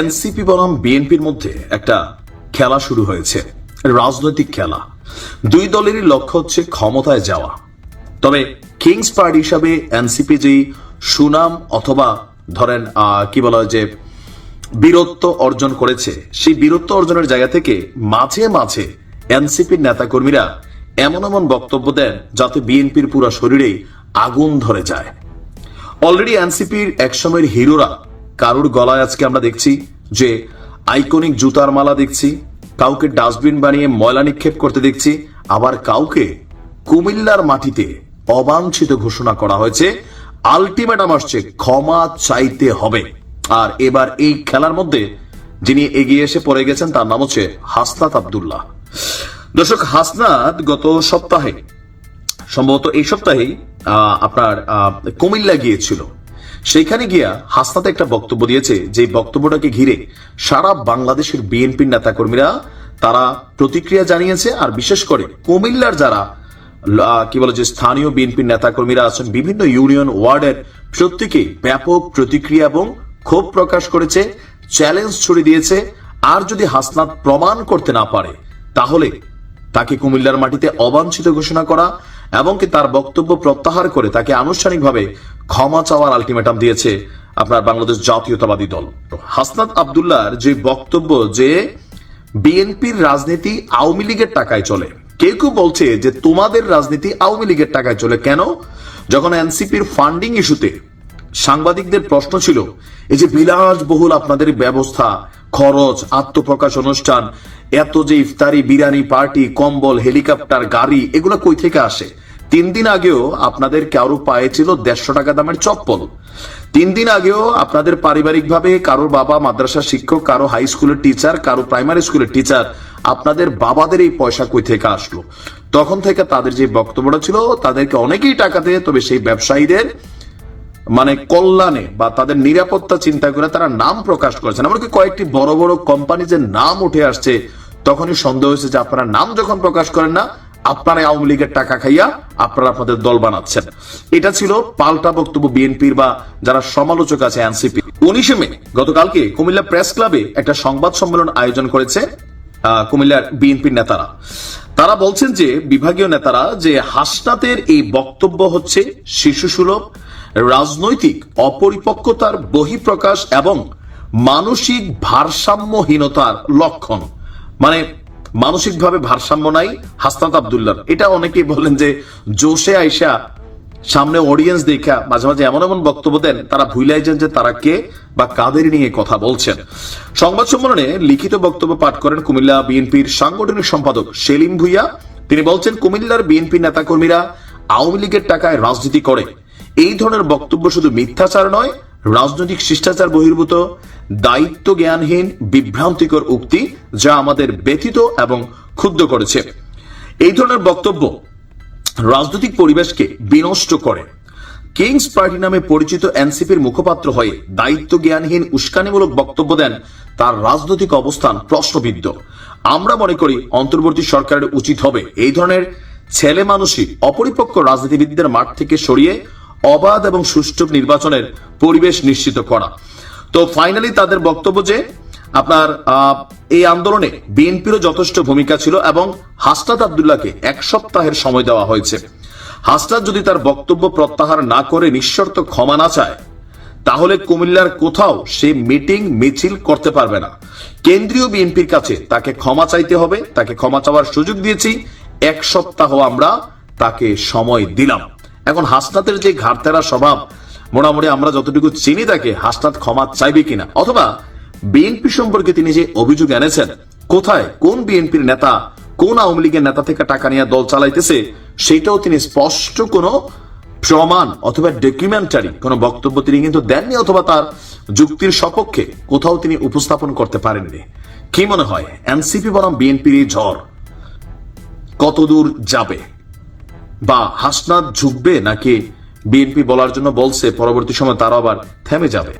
NCP বনাম বিএনপির মধ্যে একটা খেলা শুরু হয়েছে, রাজনৈতিক খেলা। দুই দলেরই লক্ষ্য হচ্ছে ক্ষমতায় যাওয়া। তবে কিংস পার্টি হিসাবে এনসিপি যেই সুনাম অথবা ধরেন কি বলা হয় যে বীরত্ব অর্জন করেছে, সেই বীরত্ব অর্জনের জায়গা থেকে মাঝে মাঝে এনসিপির নেতাকর্মীরা এমন এমন বক্তব্য দেন যাতে বিএনপির পুরো শরীরেই আগুন ধরে যায়। অলরেডি এনসিপির একসময়ের হিরোরা কারুর গলায় আজকে আমরা দেখছি যে আইকনিক জুতার মালা দেখছি, কাউকে ডাস্টবিন বানিয়ে ময়লা নিক্ষেপ করতে দেখছি, আবার কাউকে কুমিল্লার মাটিতে অবাঞ্ছিত ঘোষণা করা হয়েছে আলটিমেটাম আসছে, ক্ষমা চাইতে হবে। আর এবার এই খেলার মধ্যে যিনি এগিয়ে এসে পড়ে গেছেন, তার নাম হচ্ছে হাসনাত আবদুল্লাহ। দর্শক, হাসনাত গত সপ্তাহে, সম্ভবত এই সপ্তাহেই আপনার কুমিল্লা গিয়েছিল। সেইখানে গিয়া হাসনাত একটা বক্তব্য দিয়েছে, যে বক্তব্যটাকে ঘিরে সারা বাংলাদেশের বিএনপির নেতাকর্মীরা তারা প্রতিক্রিয়া জানিয়েছে আর বিশেষ করে কুমিল্লার যারা কি বলে যে স্থানীয় বিএনপির নেতাকর্মীরা আছেন, বিভিন্ন ইউনিয়ন ওয়ার্ডের প্রত্যেকে ব্যাপক প্রতিক্রিয়া এবং ক্ষোভ প্রকাশ করেছে, চ্যালেঞ্জ ছড়িয়ে দিয়েছে। আর যদি হাসনাত প্রমাণ করতে না পারে, তাহলে তাকে কুমিল্লার মাটিতে অবাঞ্ছিত ঘোষণা করা এবং কি তার বক্তব্য প্রত্যাহার করে তাকে আনুষ্ঠানিকভাবে ক্ষমা চাওয়ার আলটিমেটাম দিয়েছে আপনার বাংলাদেশ জাতীয়তাবাদী দল। হাসনাত আবদুল্লাহর যে বক্তব্য যে বিএনপির রাজনীতি আওয়ামী লীগের টাকায় চলে, কেউ কেউ বলছে যে তোমাদের রাজনীতি আওয়ামী লীগের টাকায় চলে কেন? যখন এনসিপির ফান্ডিং ইস্যুতে সাংবাদিকদের প্রশ্ন ছিল, এই যে বিলাসবহুল আপনাদের ব্যবস্থা খরচ, আত্মপ্রকাশ অনুষ্ঠান, এত যে ইফতারি, বিরিয়ানি, পার্টি, কম্বল, হেলিকপ্টার, গাড়ি, এগুলো কই থেকে আসে? তিন দিন আগেও আপনাদের কারও পায়ে ছিল দেড়শো টাকা দামের চপ্পল। তিন দিন আগেও আপনাদের পারিবারিকভাবে কারোর বাবা মাদ্রাসা শিক্ষক, কারও হাই স্কুলের টিচার কারও প্রাইমারি স্কুলের টিচার আপনাদের বাবাদের এই পয়সা কই থেকে আসলো? তখন থেকে তাদের যে বক্তব্যটা ছিল, তাদেরকে অনেকেই টাকা দেয়, তবে সেই ব্যবসায়ীদের মানে কল্যাণে বা তাদের নিরাপত্তা চিন্তা করে তারা নাম প্রকাশ করেছেন। এমনকি কয়েকটি বড় বড় কোম্পানিজের নাম উঠে আসছে, তখনই সন্দেহ হয়েছে যে আপনারা নাম যখন প্রকাশ করেন না আপনারা আওয়ামী লীগের টাকা খাইয়া আপনারা আপনাদের দল বানাচ্ছেন। এটা ছিল পাল্টা বক্তব্য বিএনপির বা যারা সমালোচক আছে এনসিপি। উনিশে মে গতকালকে কুমিল্লা প্রেস ক্লাবে একটা সংবাদ সম্মেলন আয়োজন করেছে। কুমিল্লার বিএনপির নেতারা। তারা বলছেন যে, বিভাগীয় নেতারা যে হাসনাতের এই বক্তব্য হচ্ছে শিশু সুলভ, রাজনৈতিক অপরিপক্কতার বহিঃপ্রকাশ এবং মানসিক ভারসাম্যহীনতার লক্ষণ। মানে মানসিকভাবে ভারসাম্য নাই হাসনাত আবদুল্লাহ এটা অনেকেই বলেন যে, জোশে আইসা সামনে অডিয়েন্স দেখা মাঝে মাঝে এমন এমন বক্তব্য দেন, তারা ভুলাই যান যে তারা কে বা কাদের নিয়ে কথা বলছেন। সংবাদ সম্মেলনে লিখিত বক্তব্য পাঠ করেন কুমিল্লা বিএনপির সাংগঠনিক সম্পাদক সেলিম ভুইয়া। তিনি বলছেন, কুমিল্লার বিএনপি নেতাকর্মীরা আওয়ামী লীগের টাকায় রাজনীতি করে। এই ধরনের বক্তব্য শুধু মিথ্যাচার নয়, রাজনৈতিক শিষ্টাচার বহির্ভূত, দায়িত্ব জ্ঞানহীন, বিভ্রান্তিকর উক্তি যা আমাদের ব্যথিত এবং ক্ষুব্ধ করেছে। এই ধরনের বক্তব্য রাজনৈতিক পরিবেশকে বিনষ্ট করে। কিংস পার্টি নামে পরিচিত এনসিপির মুখপাত্র হয়ে দায়িত্ব জ্ঞানহীন উস্কানিমূলক বক্তব্য দেন তার রাজনৈতিক অবস্থান প্রশ্নবিদ্ধ। আমরা মনে করি অন্তর্বর্তী সরকারের উচিত হবে এই ধরনের ছেলে মানুষই অপরিপক্ক রাজনীতিবিদদের মাঠ থেকে সরিয়ে অবাধ এবং সুষ্ঠু নির্বাচনের পরিবেশ নিশ্চিত করা। তো ফাইনালি তাদের বক্তব্য যে আপনার এই আন্দোলনে বিএনপিরও যথেষ্ট ভূমিকা ছিল এবং হাসনাত আবদুল্লাহকে এক সপ্তাহের সময় দেওয়া হয়েছে। হাসনাত যদি তার বক্তব্য প্রত্যাহার না করে নিঃশর্ত ক্ষমা না চায়, তাহলে কুমিল্লার কোথাও সে মিটিং, মিছিল করতে পারবে না। কেন্দ্রীয় বিএনপির কাছে তাকে ক্ষমা চাইতে হবে, তাকে ক্ষমা চাওয়ার সুযোগ দিয়েছি, এক সপ্তাহ আমরা তাকে সময় দিলাম। এখন হাসনাতের যে ঘাটতেরা স্বভাব, মোটামুটি আমরা যতটুকু চিনি তাকে, হাসনাত ক্ষমা চাইবে কিনা? অথবা বিএনপি সম্পর্কে তিনি যে অভিযোগ এনেছেন, কোথায়, কোন বিএনপির নেতা, কোন আওয়ামী লীগের নেতা থেকে টাকা নিয়ে দল চালাইতেছে, সেটাও তিনি স্পষ্ট কোনো প্রমাণ অথবা ডকুমেন্টারি কোনো বক্তব্য তিনি কিন্তু দেননি অথবা তার যুক্তির সপক্ষে কোথাও তিনি উপস্থাপন করতে পারেননি। কি মনে হয় এনসিপি বনাম বিএনপির এই ঝড় কতদূর যাবে? বা হাসনাত ঝুঁকবে নাকি বিএনপি বলার জন্য বলছে, পরবর্তী সময় তারা আবার থেমে যাবে?